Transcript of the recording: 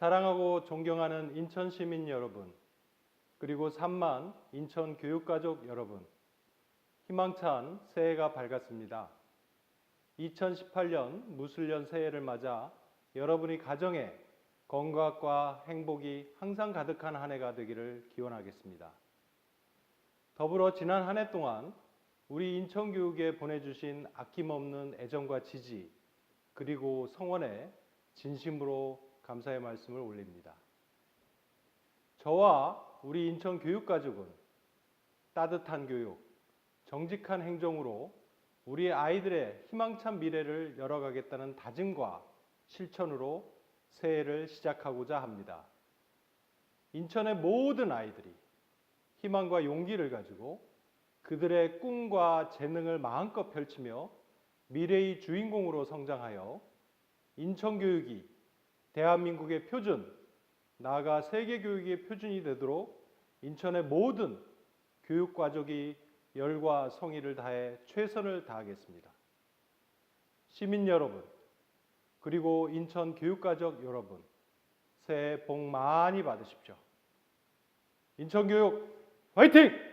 사랑하고 존경하는 인천 시민 여러분, 그리고 3만 인천 교육가족 여러분, 희망찬 새해가 밝았습니다. 2018년 무술년 새해를 맞아 여러분이 가정에 건강과 행복이 항상 가득한 한 해가 되기를 기원하겠습니다. 더불어 지난 한 해 동안 우리 인천교육에 보내주신 아낌없는 애정과 지지, 그리고 성원에 진심으로 감사의 말씀을 올립니다. 저와 우리 인천 교육가족은 따뜻한 교육, 정직한 행정으로 우리 아이들의 희망찬 미래를 열어가겠다는 다짐과 실천으로 새해를 시작하고자 합니다. 인천의 모든 아이들이 희망과 용기를 가지고 그들의 꿈과 재능을 마음껏 펼치며 미래의 주인공으로 성장하여 인천 교육이 대한민국의 표준, 나아가 세계 교육의 표준이 되도록 인천의 모든 교육 가족이 열과 성의를 다해 최선을 다하겠습니다. 시민 여러분, 그리고 인천 교육가족 여러분, 새해 복 많이 받으십시오. 인천 교육 화이팅!